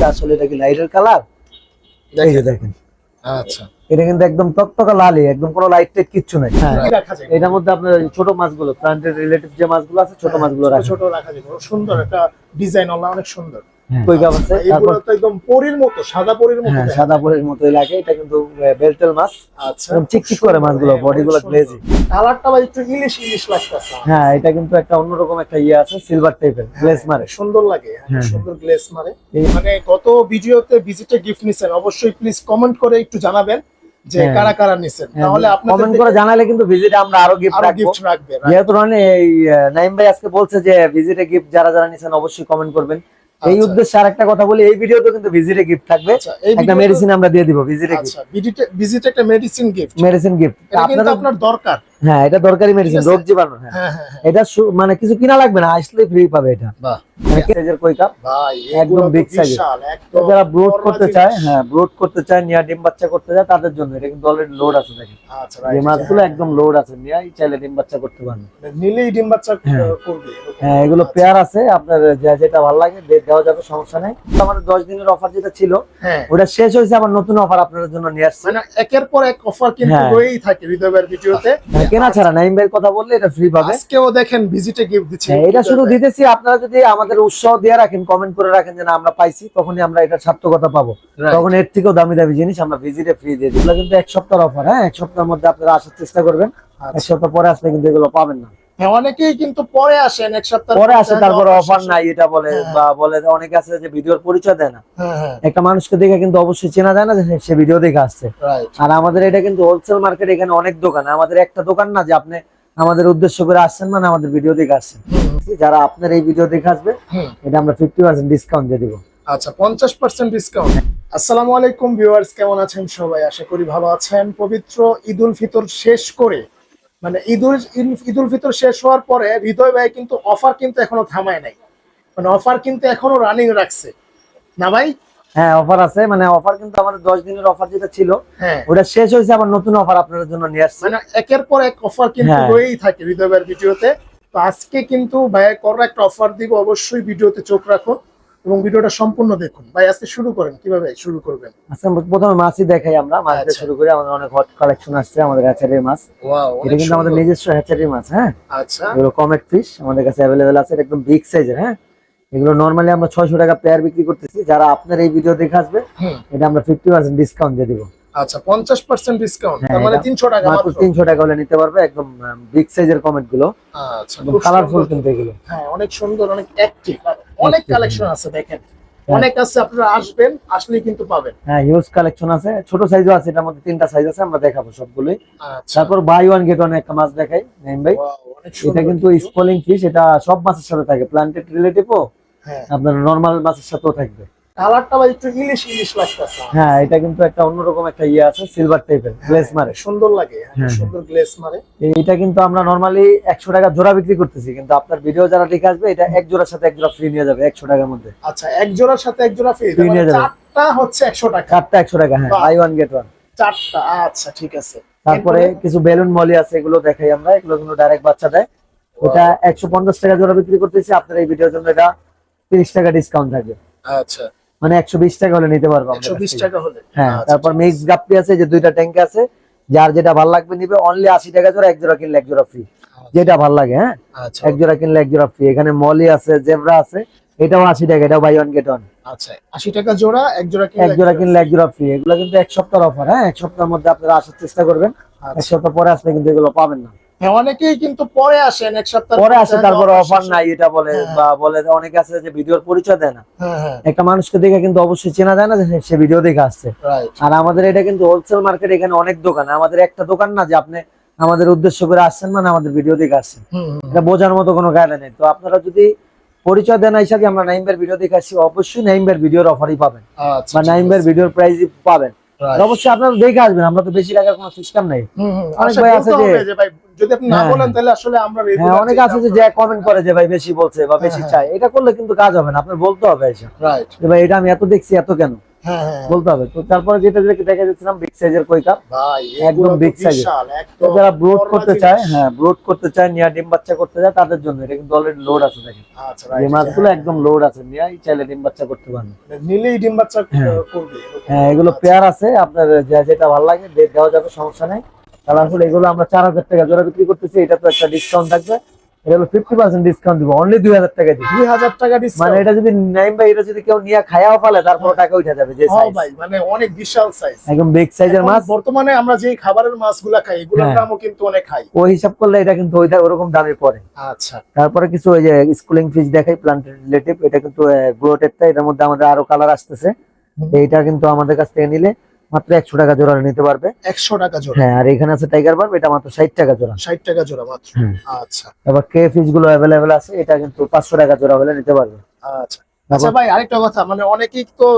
যে আসলে এটা কি লাইটের কালার? এই যে দেখেন। আচ্ছা। এটা কিন্তু একদম টকটকা লালই একদম কোনো লাইট টাইট কিচ্ছু নাই। হ্যাঁ। এটার মধ্যে আপনার ছোট মাছগুলো প্লান্টের রিলেটিভ যে মাছগুলো আছে ছোট মাছগুলো ছোট ছোট রাখা যায় সুন্দর একটা ডিজাইন ওলা অনেক সুন্দর। কই কাপ আছে? তারপর একদম পরির মতো সাদা পরির মতো হ্যাঁ সাদা পরের মতোই লাগে। এটা কিন্তু বেলটেল মাছ। আচ্ছা। একদম চিকচিক করে মাছগুলো বডি গুলো গ্লেজি কালারটা ভাই একটু ইলিশ ইলিশ লাগতেছে। হ্যাঁ এটা কিন্তু একটা অন্যরকম একটা ইয়ে আছে সিলভার টাইপের গ্লেজ মারে। সুন্দর লাগে হ্যাঁ। সুন্দর গ্লেস মারে। মানে গত ভিডিওতে ভিজিটে গিফট নিছেন অবশ্যই প্লিজ কমেন্ট করে একটু জানাবেন যে হ্যাঁ। কারা কারা নিছেন। তাহলে আপনাদের কমেন্ট করে জানালে কিন্তু ভিজিটে আমরা আরও গিফট আরও রাখব। গিফট রাখবে right? যেহেতু মানে এই আহ, নাইম ভাই আজকে বলছে যে ভিজিটে গিফট যারা যারা নিছেন অবশ্যই কমেন্ট করবেন। এই উদ্দেশ্যে উদ্দেশ্যে আরেকটা কথা বলি এই ভিডিওতে কিন্তু ভিজিটে গিফট থাকবে। আচ্ছা এই একটা মেডিসিন আমরা দিয়ে দিব ভিজিটে গিফট আচ্ছা ভিজিটে একটা মেডিসিন গিফট মেডিসিন গিফট আপনার দরকার। হ্যাঁ এটা দরকারি মেডিসিন রোগ জীবাণু হ্যাঁ। হ্যাঁ হ্যাঁ হ্যাঁ। এটা মানে কিছু কিনা লাগবে না আসলে ফ্রি পাবে এটা। বাহ। মানে সাইজের কই কাপ? ভাই একদম। বিশাল একদম যারা ব্রোড করতে চায় হ্যাঁ ব্রোড করতে চায় নিয়া ডিম বাচ্চা করতে চায় তাদের জন্য এটা কিন্তু অলরেডি লোড আছে দেখেন। আচ্ছা এই মাছগুলো হ্যাঁ। একদম লোড আছে নিয়াই চাইলে ডিম বাচ্চা করতে পারেন নিলেই ডিম বাচ্চা। করবে হ্যাঁ এগুলো আচ্ছা। পেয়ার আছে আপনার যা যেটা ভালো লাগে দেওয়া যাবে সমস্যা নাই। আমাদের দশ দিনের অফার যেটা ছিল ওটা শেষ হয়েছে আবার নতুন অফার আপনাদের জন্য নিয়ে আসছে। মানে একের পর এক অফার কিন্তু হ্যাঁ। রয়েই থাকে হৃদয়ের ভিডিওতে। মানে কেনা ছাড়া নাইম ভাইয়ের কথা বললে এটা ফ্রি পাবে। আজকেও দেখেন ভিজিটে গিফট দিচ্ছে। হ্যাঁ, এটা শুধু দিতেছি আপনারা যদি আমাদের উৎসাহ দিয়ে রাখেন কমেন্ট করে রাখেন যে না আমরা পাইছি তখনই আমরা এটা সার্থকতা পাবো। তখন এর থেকেও দামি দামি জিনিস আমরা ভিজিটে ফ্রি দিয়ে দিই। এগুলো কিন্তু এক সপ্তাহের অফার হ্যাঁ এক সপ্তাহের মধ্যে আপনারা আসার চেষ্টা করবেন। এক আচ্ছা। সপ্তাহ পরে আসলে কিন্তু এগুলো পাবেন না। হ্যাঁ অনেকেই কিন্তু পরে আসেন এক সপ্তাহ পরে আসে তারপরে অফার নাই এটা বলে হ্যাঁ। বা বলে অনেকে আছে যে ভিডিওর পরিচয় দেয় না। হ্যাঁ হ্যাঁ। একটা মানুষকে দেখে কিন্তু অবশ্যই চেনা যায় না যে সে ভিডিও দেখে আসছে। আর আমাদের এটা কিন্তু হোলসেল মার্কেট এখানে অনেক দোকান। আমাদের একটা দোকান না যে আপনি আমাদের উদ্দেশ্য করে আসছেন মানে আমাদের ভিডিও দেখে আসছেন। যারা আপনার এই ভিডিও দেখে আসবে এটা আমরা ফিফটি পার্সেন্ট ডিসকাউন্ট দিয়ে দিব। আচ্ছা পঞ্চাশ পার্সেন্ট ডিসকাউন্ট আসসালামু আলাইকুম ভিউয়ার্স কেমন আছেন সবাই? আশা করি ভালো আছেন। পবিত্র ঈদ উল ফিতর শেষ করে মানে ঈদ উল ঈদ উল ফিতর শেষ হওয়ার পরে হৃদয় ভাই কিন্তু অফার কিন্তু এখনও থামায় নাই। মানে অফার কিন্তু এখনও রানিং রাখছে। না ভাই? হ্যাঁ অফার আছে। মানে অফার কিন্তু আমাদের দশ দিনের অফার যেটা ছিল হ্যাঁ। ওটা শেষ হয়েছে আবার নতুন অফার আপনাদের জন্য নিয়ে আসছে। মানে একের পর এক অফার কিন্তু হ্যাঁ। রয়েই থাকে হৃদয় ভাইয়ের ভিডিওতে। তো আজকে কিন্তু ভাইয়ের করো একটা অফার দিব অবশ্যই ভিডিওতে চোখ রাখো। এবং ভিডিওটা সম্পূর্ণ দেখুন। ভাই আজকে শুরু করেন কীভাবে শুরু করবেন? আজকে আমরা প্রথমে মাছই দেখাই আমরা। মাছ দিয়ে আচ্ছা। শুরু করি আমাদের অনেক হট কালেকশন আসছে আমাদের হ্যাচারির মাছ। ওয়াও এটা কিন্তু আমাদের নিজস্ব হ্যাচারির মাছ হ্যাঁ? আচ্ছা। এগুলো কমেট ফিশ আমাদের কাছে অ্যাভেলেবেল আছে এটা একদম বিগ সাইজের হ্যাঁ? এগুলো নর্মালি আমরা ছয়শো টাকা পেয়ার বিক্রি করতেছি। যারা আপনার এই ভিডিও দেখে আসবে এটা আমরা ফিফটি পার্সেন্ট ডিসকাউন্ট দিয়ে দিব। আচ্ছা পঞ্চাশ পার্সেন্ট ডিসকাউন্ট হ্যাঁ, তার মানে তিনশো টাকা মাত্র তিনশো টাকা হলে নিতে পারবে একদম বিগ সাইজের কমেন্টগুলো। আচ্ছা কালারফুল। কিন্তু এগুলো। হ্যাঁ অনেক সুন্দর অনেক অ্যাক্টিভ অনেক কালেকশন আছে দেখেন। অনেক আছে আপনারা আসবেন আসলেই কিন্তু পাবেন। হ্যাঁ হিউজ কালেকশন আছে। ছোট সাইজও আছে এটার মধ্যে তিনটা সাইজ আছে আমরা দেখাবো সবগুলোই। আচ্ছা। তারপর বাই ওয়ান গেট ওয়ান একটা মাছ দেখাই নাইম ভাই। এটা কিন্তু স্পলিং ফিশ এটা সব মাছের সাথে থাকে প্লান্টেড রিলেটিভও হ্যাঁ। আপনার নরমাল মাছের সাথেও থাকবে। কালারটা ভাই একটু ইলিশ ইলিশ লাগতেছে। হ্যাঁ এটা কিন্তু একটা অন্যরকম একটা ইয়ে আছে সিলভার টাইপের গ্লেজ মারে। সুন্দর লাগে হ্যাঁ। সুন্দর গ্লেস মারে। এইটা কিন্তু আমরা নর্মালি একশো টাকা জোড়া বিক্রি করতেছি কিন্তু আপনার ভিডিও যারা দেখে আসবে এটা এক জোড়ার সাথে এক জোড়া ফ্রি নিয়ে যাবে একশো টাকার মধ্যে। আচ্ছা এক জোড়ার সাথে এক জোড়া ফ্রি নিয়ে যাবে। চারটা হচ্ছে একশো টাকা। চারটা একশো টাকা হ্যাঁ। বাই ওয়ান গেট ওয়ান চারটা আচ্ছা ঠিক আছে। তারপরে কিছু বেলুন মলি আছে এগুলো দেখাই আমরা এগুলো কিন্তু ডাইরেক্ট বাচ্চা দেয়। এটা একশো পঞ্চাশ টাকা জোড়া বিক্রি করতেছি আপনার এই ভিডিওর জন্য এটা তিরিশ টাকা ডিসকাউন্ট থাকবে। আচ্ছা। মানে একশো বিশ টাকা হলে নিতে পারব আমাদের একশো কাছ বিশ থেকে। টাকা হলে। হ্যাঁ আচ্ছা, তারপর মিক্স গাপ্পি আছে যে দুইটা ট্যাঙ্ক আছে যার যেটা ভালো লাগবে নিবে অনলি আশি টাকা জোড়া এক জোড়া কিনলে এক জোড়া ফ্রি যেটা ভালো লাগে হ্যাঁ? আচ্ছা। এক জোড়া কিনলে এক জোড়া ফ্রি এখানে মলি আছে জেব্রা আছে এটাও আশি টাকা এটাও বাই ওয়ান গেট ওয়ান আচ্ছা আশি টাকা জোড়া এক জোড়া কিনলে এক জোড়া কিনলে এক জোড়া ফ্রি এগুলো কিন্তু এক সপ্তাহের অফার হ্যাঁ? এক সপ্তাহের মধ্যে আপনারা আসার চেষ্টা করবেন। এক আচ্ছা। সপ্তাহ পরে আসলে কিন্তু এগুলো পাবেন না। হ্যাঁ অনেকেই কিন্তু পরে আসেন এক সপ্তাহ পরে আসে তারপরে অফার নাই এটা বলে হ্যাঁ। বা বলে অনেকে আছে যে ভিডিওর পরিচয় দেয় না। হ্যাঁ একটা মানুষকে দেখে কিন্তু অবশ্যই চেনা যায় না যে সে ভিডিও দেখে আসছে। আর আমাদের এটা কিন্তু হোলসেল মার্কেট এখানে অনেক দোকান। আমাদের একটা দোকান না যে আপনি আমাদের উদ্দেশ্য করে আসছেন মানে আমাদের ভিডিও দেখে আসছেন। এটা বোঝার মতো কোনো গাইড নেই। তো আপনারা যদি পরিচয় দেন হিসাবে আমরা নাইমবের ভিডিও দেখে আসছি অবশ্যই নাইমবের ভিডিওর অফারই পাবেন। আচ্ছা বা নাইমবের ভিডিওর প্রাইজই পাবেন. অবশ্যই আপনারা দেখে আসবেন আমরা তো বেশি টাকার কোনো সিস্টেম নেই। অনেক আচ্ছা, ভাই আছে যে- ভাই, যদি আপনি না হ্যাঁ, বলেন তাহলে আসলে আমরা হ্যাঁ অনেক আছে যে কমেন্ট করে যে ভাই বেশি বলছে বা বেশি হ্যাঁ, চাই এটা করলে কিন্তু কাজ হবে না আপনার বলতে হবে রাইট ভাই এটা আমি এত দেখছি এত কেন? বলতে হবে। তো তারপরে যেটা যেটা দেখা যাচ্ছিলাম বিগ সাইজের কই কাপ একদম। বিশাল একদম যারা ব্রোড করতে চায় হ্যাঁ ব্রোড করতে চায় নিয়া ডিম বাচ্চা করতে চায় তাদের জন্য। এটা কিন্তু অলরেডি লোড আছে দেখেন। আচ্ছা মাছগুলো হ্যাঁ। একদম লোড আছে নিয়ে চাইলে ডিম বাচ্চা করতে পারবে। নিলেই ডিম বাচ্চা হ্যাঁ। করবে হ্যাঁ এগুলো পেয়ার আছে আপনার যেটা ভালো লাগে দেওয়া যাবে সমস্যা নেই। কালারফুল এগুলো আমরা চার হাজার টাকা জোড়া বিক্রি করতেছি এটা তো একটা ডিসকাউন্ট থাকবে। এটা হলো ফিফটি পার্সেন্ট ডিসকাউন্ট দিব অনলি দুই হাজার টাকা দিব দুই হাজার টাকা মানে এটা যদি নাইম ভাই এটা যদি কেউ নিয়ে খায়াও ফেলে তারপর টাকা উঠে যাবে যে ভাই মানে অনেক বিশাল সাইজ একদম বিগ সাইজের মাছ। বর্তমানে আমরা যে খাবারের মাছগুলা খাই এগুলোর হ্যাঁ। দামও কিন্তু অনেক হাই ওই হিসাব করলে এটা কিন্তু ওইটা ওরকম দামে পড়ে। আচ্ছা। তারপরে কিছু ওই যে স্কুলিং ফিশ দেখাই প্লান্ট রিলেটিভ এটা কিন্তু এটার মধ্যে আমাদের আরও কালার আসতেছে। এইটা কিন্তু আমাদের কাছ থেকে নিলে মাত্র একশো টাকা জোড়া নিতে পারবে। একশো টাকা জোড়া। হ্যাঁ আর এখানে আছে টাইগার বার্ব এটা মাত্র ষাট টাকা জোড়া। ষাট টাকা জোড়া মাত্র। আচ্ছা। এবার কে ফিশগুলো অ্যাভেলেবেল আছে এটা কিন্তু পাঁচশো টাকা জোড়া হলে নিতে পারবে। আচ্ছা। আচ্ছা ভাই আরেকটা কথা মানে অনেকেই তো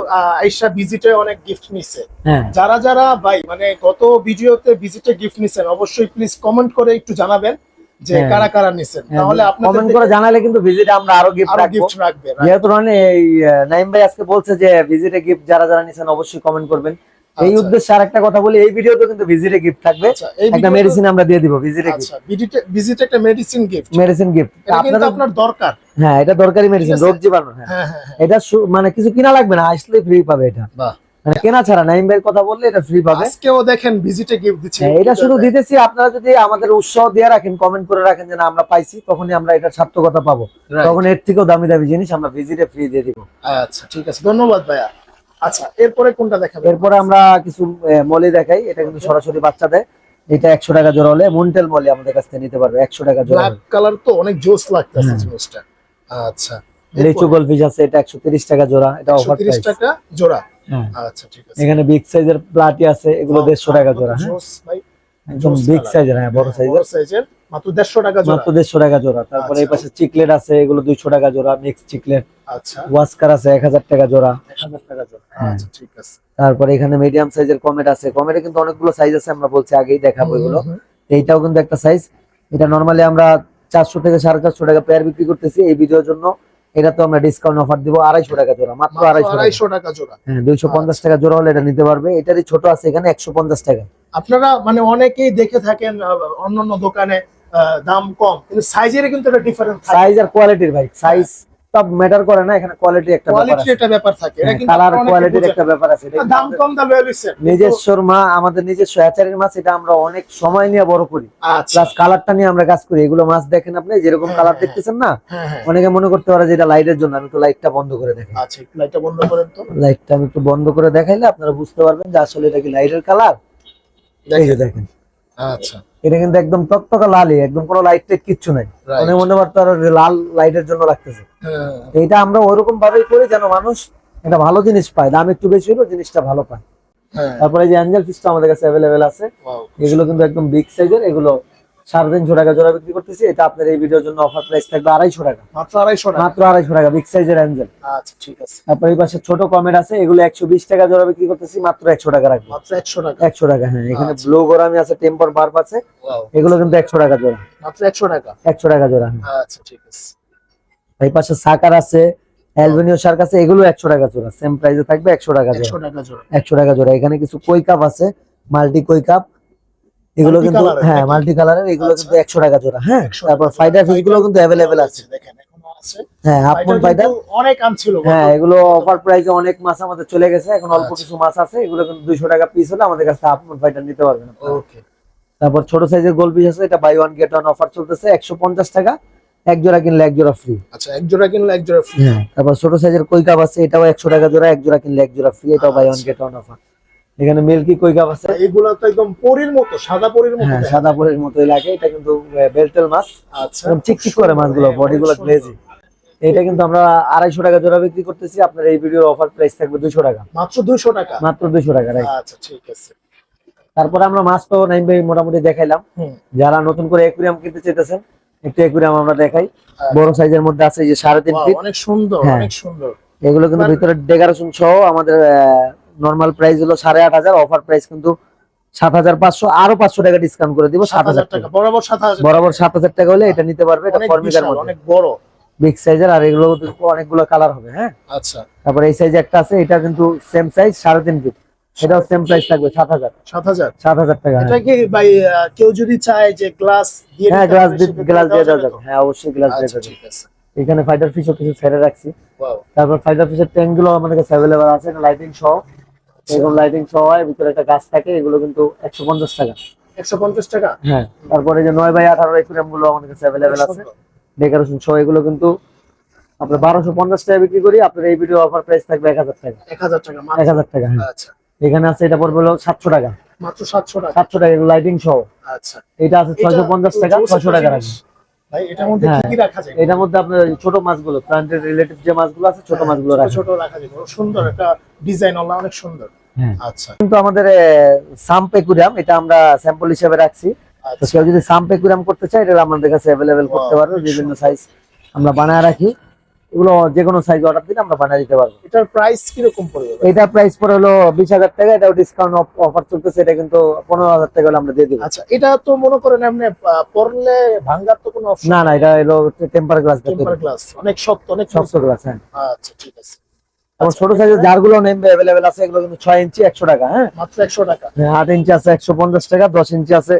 আইসা ভিজিটে অনেক গিফট নিছে। হ্যাঁ। যারা যারা ভাই মানে গত ভিডিওতে ভিজিটে গিফট নিছেন অবশ্যই প্লিজ কমেন্ট করে একটু জানাবেন যে হ্যাঁ। কারা কারা নিছেন। তাহলে কমেন্ট করে জানালে কিন্তু ভিজিটে আমরা আরও গিফট রাখব। যেহেতু মানে নাইম ভাই আজকে বলছে যে ভিজিটে গিফট যারা যারা নিছেন অবশ্যই কমেন্ট করবেন। এই আচ্ছা। উদ্দেশ্যে আর একটা কথা বলি এই ভিডিওতে কিন্তু ভিজিটে গিফট থাকবে। আচ্ছা একটা মেডিসিন আমরা দিয়ে দিব ভিজিটে গিফট আচ্ছা ভিজিটে ভিজিটে একটা মেডিসিন গিফট মেডিসিন গিফট আপনাদের আপনার দরকার। হ্যাঁ এটা দরকারি মেডিসিন রোগ জীবাণু হ্যাঁ। হ্যাঁ হ্যাঁ হ্যাঁ। এটা মানে কিছু কিনা লাগবে না আসলে ফ্রি পাবে এটা। বাহ। মানে কেনা ছাড়া নাইম ভাইয়ের কথা বললে এটা ফ্রি পাবে। আজকেও দেখেন ভিজিটে গিফট দিচ্ছে। এটা শুধু দিতেছি আপনারা যদি আমাদের উৎসাহ দিয়ে রাখেন কমেন্ট করে রাখেন যে না আমরা পাইছি তখনই আমরা এটা সার্থকতা পাবো। তখন এর থেকেও দামি দামি জিনিস আমরা ভিজিটে ফ্রি দিয়ে দিব। আচ্ছা ঠিক আছে। ধন্যবাদ ভাইয়া। আচ্ছা এরপরে কোনটা দেখাবেন? এরপরে আমরা কিছু মলি দেখাই। এটা কিন্তু সরাসরি বাচ্চা দেয় এটা একশো টাকা জোড়া হলে মুন্টেল মলি আমাদের কাছ থেকে নিতে পারবে একশো টাকা জোড়া। ব্ল্যাক কালার তো অনেক জোস লাগতেছে হ্যাঁ। জিনিসটা। আচ্ছা লিচু গোলফিশ আছে এটা একশো তিরিশ টাকা জোড়া এটা অফার 130 টাকা জোড়া? হ্যাঁ। আচ্ছা ঠিক আছে। এখানে বিগ সাইজের প্লাটি আছে এগুলো দেড়শো টাকা জোড়া হ্যাঁ। একদম বিগ সাইজের হ্যাঁ বড় সাইজের বড় সাইজের মাত্র 150 টাকা জোড়া। মাত্র দেড়শো টাকা জোড়া। তারপরে এই আচ্ছা। পাশে চিকলেট আছে এগুলো দুইশো টাকা জোড়া মিক্স চিকলেট আচ্ছা। ওয়াস্কার আছে এক হাজার টাকা জোড়া। 1000 টাকা জোড়া। হ্যাঁ। আচ্ছা ঠিক আছে। তারপরে এখানে মিডিয়াম সাইজের কমেট আছে। কমেটে কিন্তু অনেকগুলো সাইজ আছে আমরা বলছি আগেই দেখাবো এগুলো। এইটাও কিন্তু একটা সাইজ এটা নর্মালি আমরা চারশো থেকে সাড়ে চারশো টাকা পেয়ার বিক্রি করতেছি এই ভিডিওর জন্য। এটা তো আমরা ডিসকাউন্ট অফার দিব আড়াইশো টাকা জোড়া মাত্র মাত্র আড়াইশো টাকা। 250 টাকা জোড়া। হ্যাঁ দুইশো পঞ্চাশ টাকা জোড়া হলে এটা নিতে পারবে। এটারই ছোট আছে এখানে একশো পঞ্চাশ টাকা। আপনারা মানে অনেকেই দেখে থাকেন অন্যান্য দোকানে দাম কম। কিন্তু সাইজের কিন্তু একটা ডিফারেন্স সাইজ আর কোয়ালিটির ভাই সাইজ সব ম্যাটার করে না এখানে কোয়ালিটি একটা আছে। একটা ব্যাপার থাকে। কিন্তু কালার কোয়ালিটির একটা ব্যাপার আছে। দাম কম দাম নিজস্বর মা আমাদের নিজস্ব হ্যাচারির মাছ এটা আমরা অনেক সময় নিয়ে বড় করি। আচ্ছা। প্লাস কালারটা নিয়ে আমরা কাজ করি। এগুলো মাছ দেখেন আপনি যেরকম হ্যাঁ, কালার হ্যাঁ, দেখতেছেন না হ্যাঁ হ্যাঁ অনেকে মনে করতে পারে যে এটা লাইটের জন্য আমি তো লাইটটা বন্ধ করে দেখি আচ্ছা লাইটটা বন্ধ করেন তো। লাইটটা আমি একটু বন্ধ করে দেখাইলে আপনারা বুঝতে পারবেন যে আসলে এটা কি লাইটের কালার দেখেন। আচ্ছা। এটা কিন্তু একদম টকটকা লালই একদম কোনো লাইট টাইট কিচ্ছু নাই। মনে মনে পারতো আর লাল লাইটের জন্য রাখতেছে এটা আমরা ওরকম ভাবেই করি যেন মানুষ একটা ভালো জিনিস পায় দাম একটু বেশি হলো জিনিসটা ভালো পায়। হ্যাঁ। তারপরে যে অ্যাঞ্জেল ফিশটা আমাদের কাছে অ্যাভেলেবেল আছে। এগুলো কিন্তু একদম বিগ সাইজের এগুলো তিনশো টাকা জোড়া বিক্রি করতেছি এটা আপনার এই ভিডিওর জন্য অফার প্রাইস থাকবে আড়াইশো টাকা। মাত্র আড়াইশো টাকা? মাত্র আড়াইশো টাকা বিগ সাইজের অ্যাঞ্জেল আচ্ছা ঠিক আছে। তারপর এই পাশে ছোট কমেট আছে এগুলো একশো বিশ টাকা জোড়া বিক্রি করতেছি মাত্র একশো টাকা রাখব। মাত্র একশো টাকা। একশো টাকা হ্যাঁ এখানে আচ্ছা। ব্লু গোরামি আছে টেম্পর বার্ব আছে এগুলো কিন্তু একশো টাকা জোড়া। মাত্র একশো টাকা? একশো টাকা জোড়া হ্যাঁ। আচ্ছা ঠিক আছে। এই পাশে সাকার আছে অ্যালবেনিও শার্ক আছে এগুলো একশো টাকা জোড়া সেম প্রাইসে থাকবে একশো টাকা জোড়া। একশো টাকা জোড়া। এখানে কিছু কই কাপ আছে মাল্টি কই কাপ এগুলো কিন্তু হ্যাঁ মাল্টি কালারের এগুলো আচ্ছা। কিন্তু একশো টাকা জোড়া হ্যাঁ? তারপর ফাইটার। ফিশগুলো কিন্তু অ্যাভেলেবেল আছে দেখেন হ্যাঁ হাফ ফাইটার ফাইটার কিন্তু অনেক আম ছিল হ্যাঁ এগুলো অফার প্রাইসে অনেক মাছ আমাদের চলে গেছে এখন অল্প আচ্ছা। কিছু মাছ আছে এগুলো কিন্তু দুইশো টাকা পিস হলে আমাদের কাছে হাফ ফাইটার নিতে পারবেন ওকে তারপর ছোট সাইজের গোল পিস আছে এটা buy one get one offer চলতেছে একশো পঞ্চাশ টাকা। এক জোড়া কিনলে এক জোড়া ফ্রি আচ্ছা এক জোড়া কিনলে এক জোড়া ফ্রি হ্যাঁ তারপর ছোট সাইজের কই কাপ আছে এটাও একশো টাকা জোড়া এক জোড়া কিনলে এক জোড়া ফ্রি এটাও বাই ওয়ান আচ্ছা। গেট ওয়ান অফার এখানে মিল্কি কই কাপ আছে? এগুলো তো একদম পরির মতো সাদা পরির মতো হ্যাঁ সাদা পরের মতোই লাগে এটা কিন্তু বেলটেল মাছ। আচ্ছা। একদম চিকচিক করে মাছগুলো বডি গুলো অনেক সুন্দর। গ্লেজি এটা কিন্তু আমরা আড়াইশো টাকা জোড়া বিক্রি করতেছি আপনার এই ভিডিওর অফার প্রাইস থাকবে দুশো টাকা। মাত্র দুশো টাকা? মাত্র দুশো টাকা আচ্ছা ঠিক আছে। তারপরে আমরা মাছ তো নাইম ভাই মোটামুটি দেখাইলাম। যারা নতুন করে একুরিয়াম কিনতে চাইতেছেন একটু একুরিয়াম আমরা দেখাই। আচ্ছা। বড় সাইজের মধ্যে আছে যে সাড়ে তিন ফিট অনেক সুন্দর হ্যাঁ। অনেক সুন্দর। এগুলো কিন্তু মানে- ভিতরে ডেকারেশন সহ আমাদের নর্মাল প্রাইস হলো সাড়ে আট হাজার অফার প্রাইস কিন্তু সাত হাজার পাঁচশো আরও পাঁচশো টাকা ডিসকাউন্ট করে দিব সাত হাজার টাকা। বরাবর সাত হাজার। বরাবর সাত হাজার টাকা হলে এটা নিতে পারবে এটা ফর্মিকার মধ্যে। অনেক বড়। বিগ সাইজের আর এগুলো অনেকগুলো কালার হবে হ্যাঁ? আচ্ছা। তারপর এই সাইজ একটা আছে এটা কিন্তু সেম সাইজ সাড়ে তিন ফিট এটাও সেম প্রাইস থাকবে সাত হাজার। সাত হাজার? সাত হাজার টাকা এটা কি ভাই কেউ যদি চায় যে গ্লাস দিয়ে হ্যাঁ গ্লাস দিয়ে গ্লাস দিয়ে যাবে হ্যাঁ অবশ্যই গ্লাস দিয়ে আচ্ছা যাবে। এখানে ফাইটার ফিশও কিছু ছেড়ে রাখছি। তারপর ফাইটার ফিশের ট্যাঙ্কগুলো আমাদের কাছে অ্যাভেলেবল আছে লাইটিং সহ। এরকম লাইটিং সহ হয় ভিতরে একটা গাছ থাকে এগুলো কিন্তু একশো পঞ্চাশ টাকা। একশো পঞ্চাশ টাকা? হ্যাঁ তারপরে যে নয় বাই আঠারো একুরিয়ামগুলো আমাদের কাছে অ্যাভেলেবেল আছে। ডেকোরেশন সহ এগুলো কিন্তু আপনার বারোশো পঞ্চাশ টাকা বিক্রি করি আপনার এই ভিডিও অফার প্রাইস থাকবে এক হাজার টাকা। এক হাজার টাকা এক হাজার টাকা হ্যাঁ। আচ্ছা। এখানে আছে এটা পড়বে হলো সাতশো টাকা। মাত্র সাতশো টাকা। সাতশো টাকা লাইটিং সহ। আচ্ছা। এটা আছে ছয়শো পঞ্চাশ টাকা ছয়শো টাকা। রাখবে। ভাই এটার মধ্যে কি হ্যাঁ। কি রাখা যায়? এটার মধ্যে আপনার ছোট মাছগুলো প্লান্টের রিলেটিভ যে মাছগুলো আছে ছোট মাছগুলো রাখা যাবে সুন্দর একটা ডিজাইন ওলা অনেক সুন্দর। হ্যাঁ। আচ্ছা। কিন্তু আমাদের সাম এটা আমরা স্যাম্পল হিসেবে রাখছি। তো আচ্ছা কেউ যদি করতে চায় এটা আমাদের কাছে অ্যাভেলেবেল করতে পারবে। বিভিন্ন সাইজ আমরা বানায় রাখি। এগুলো যে কোনো সাইজ অর্ডার দিলে আমরা বানিয়ে দিতে পারব। এটার প্রাইস কীরকম পড়বে? ভাই? এটা প্রাইস পড়ে হলো বিশ হাজার টাকা এটাও ডিসকাউন্ট অফার চলতেছে এটা কিন্তু পনেরো হাজার টাকা হলে আমরা দিয়ে দিব। আচ্ছা এটা তো মনে করেন আপনি পরলে ভাঙ্গার তো কোনো না না এটা হলো টেম্পার গ্লাস টেম্পার গ্লাস অনেক শক্ত অনেক শক্ত গ্লাস হ্যাঁ। আচ্ছা ঠিক আছে। তারপর ছোট সাইজের যারগুলো নেমবে অ্যাভেলেবেল আছে এগুলো কিন্তু ছয় ইঞ্চি একশো টাকা হ্যাঁ। মাত্র একশো টাকা। হ্যাঁ, আট ইঞ্চি আছে একশো পঞ্চাশ টাকা দশ ইঞ্চি আছে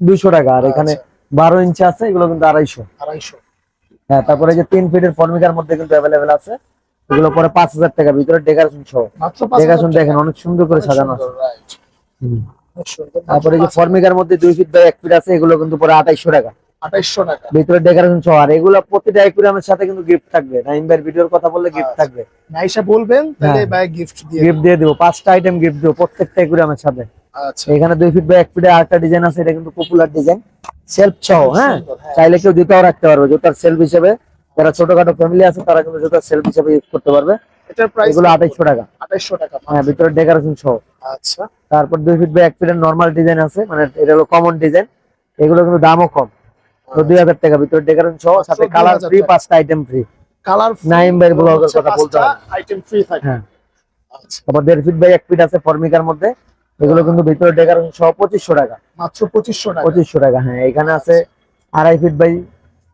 দুইশো টাকা। আর এখানে আচ্ছা, বারো ইঞ্চি আছে এগুলো কিন্তু আড়াইশো। আড়াইশো। হ্যাঁ তারপরে যে তিন ফিটের ফর্মিকার মধ্যে কিন্তু অ্যাভেলেবেল আছে। এগুলো পরে পাঁচ হাজার টাকা ভিতরে ডেকারেশন সহ। ডেকারেশন দেখেন অনেক সুন্দর করে সাজানো আছে। তারপরে যে ফর্মিকার মধ্যে দুই ফিট বাই এক ফিট আছে এগুলো কিন্তু পরে আঠাইশো টাকা। আঠাইশশো টাকা। ভিতরে ডেকারেশন সহ আর এগুলো প্রতিটা একুরিয়ামের সাথে কিন্তু গিফট থাকবে। নাইম ভাইয়ের ভিডিওর কথা বললে গিফট আচ্ছা। থাকবে। নাইসা বলবেন তাহলে হ্যাঁ। ভাই গিফট দিয়ে গিফট দিয়ে দিব পাঁচটা আইটেম গিফট দিব প্রত্যেকটা একুরিয়ামের সাথে। এখানে দুই ফিট বাই এক ফিটে আরেকটা ডিজাইন আছে এটা কিন্তু পপুলার ডিজাইন সেলফ সহ হ্যাঁ। চাইলে কেউ জুতাও রাখতে পারবে জুতার সেলফ হিসেবে। যারা ছোটখাটো ফ্যামিলি আছে তারা কিন্তু জুতার সেলফ হিসেবে ইউজ করতে পারবে। এটার প্রাইস এগুলো আঠাইশশো টাকা। টাকা হ্যাঁ ভিতরে ডেকোরেশন সহ। আচ্ছা। তারপর দুই ফিট বাই ফিটের নর্মাল ডিজাইন আছে মানে এটা হলো কমন ডিজাইন এগুলো কিন্তু দামও কম। তো হাজার টাকা ভিতরে ডেকোরেশন সহ সাথে কালার ফ্রি পাঁচটা আইটেম ফ্রি কালার নাইম ভাইয়ের ব্লগের কথা বলতে হবে। আইটেম ফ্রি থাকে। হ্যাঁ। আচ্ছা। তারপর ফিট বাই ফিট আছে ফর্মিকার মধ্যে। এগুলো কিন্তু ভিতরে ডেকোরেশন সহ পঁচিশশো টাকা। মাত্র পঁচিশশো টাকা। পঁচিশশো টাকা হ্যাঁ এখানে আছে আড়াই ফিট বাই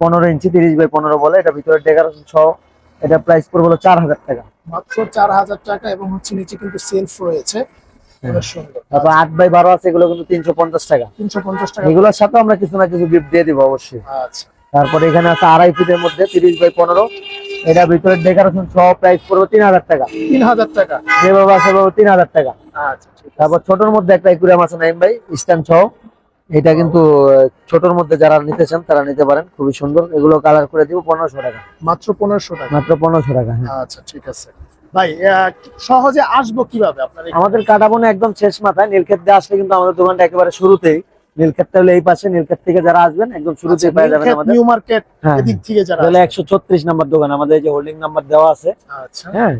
পনেরো ইঞ্চি তিরিশ বাই পনেরো বলে এটা ভিতরে ডেকোরেশন সহ এটা প্রাইস পড়বে হলো চার হাজার টাকা। মাত্র চার হাজার টাকা এবং হচ্ছে নিচে কিন্তু সেলফ রয়েছে। হ্যাঁ। তারপর আট বাই বারো আছে এগুলো কিন্তু তিনশো পঞ্চাশ টাকা। তিনশো পঞ্চাশ টাকা। এগুলোর সাথে আমরা কিছু না কিছু গিফট দিয়ে দিব অবশ্যই। আচ্ছা। তারপরে এখানে আছে আড়াই ফিটের মধ্যে তিরিশ বাই পনেরো এটা ভিতরে ডেকোরেশন সহ প্রাইস পড়বে তিন হাজার টাকা। তিন হাজার টাকা। যেভাবে আছে সেভাবে তিন হাজার টাকা। আচ্ছা তারপর ছোটর মধ্যে একটা একুরিয়াম আছে নাইম ভাই স্ট্যান্ড সহ। এটা কিন্তু ছোটর মধ্যে যারা নিতে চান তারা নিতে পারেন খুবই সুন্দর। এগুলো কালার করে দিব পনেরোশো টাকা। মাত্র পনেরোশো টাকা। মাত্র পনেরোশো টাকা হ্যাঁ। আচ্ছা ঠিক আছে। ভাই সহজে আসব কীভাবে আপনার? আমাদের কাটাবনে একদম শেষ মাথায় নীলক্ষেত দিয়ে আসলে কিন্তু আমাদের দোকানটা একেবারে শুরুতেই। নীলক্ষেতটা হলো এই পাশে নীলক্ষেত থেকে যারা আসবেন একদম আচ্ছা, পেয়ে যাবেন আমাদের। নিউ মার্কেট হ্যাঁ এদিক থেকে যারা ছত্রিশ নাম্বার দোকান আমাদের এই যে হোল্ডিং নাম্বার দেওয়া আছে। আচ্ছা। হ্যাঁ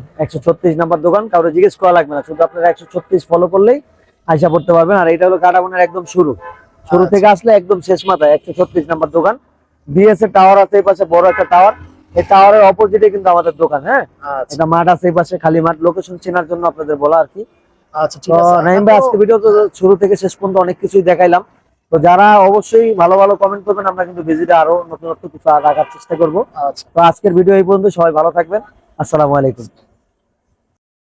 নাম্বার দোকান জিজ্ঞেস করা লাগবে না শুধু আপনারা ফলো করলেই পারবেন। আর এটা হলো কাটাবনের একদম শুরু। শুরু আচ্ছা। থেকে আসলে একদম শেষ মাথায় একশো ছত্রিশ নাম্বার দোকান। বিএসএ টাওয়ার আছে এই পাশে বড় একটা টাওয়ার এই টাওয়ারের অপোজিটে কিন্তু আমাদের দোকান হ্যাঁ? এটা মাঠ আছে এই পাশে খালি মাঠ লোকেশন চেনার জন্য আপনাদের বলা আর কি। আচ্ছা ঠিক আছে। নাইম ভাই আজকে ভিডিও তো শুরু থেকে শেষ পর্যন্ত অনেক কিছুই দেখাইলাম। তো যারা অবশ্যই ভালো ভালো কমেন্ট করবেন আমরা কিন্তু ভিজিটে আরও নতুন নতুন কিছু রাখার চেষ্টা করব। আচ্ছা। তো আজকের ভিডিও এই পর্যন্ত সবাই ভালো থাকবেন। আসসালামু আলাইকুম।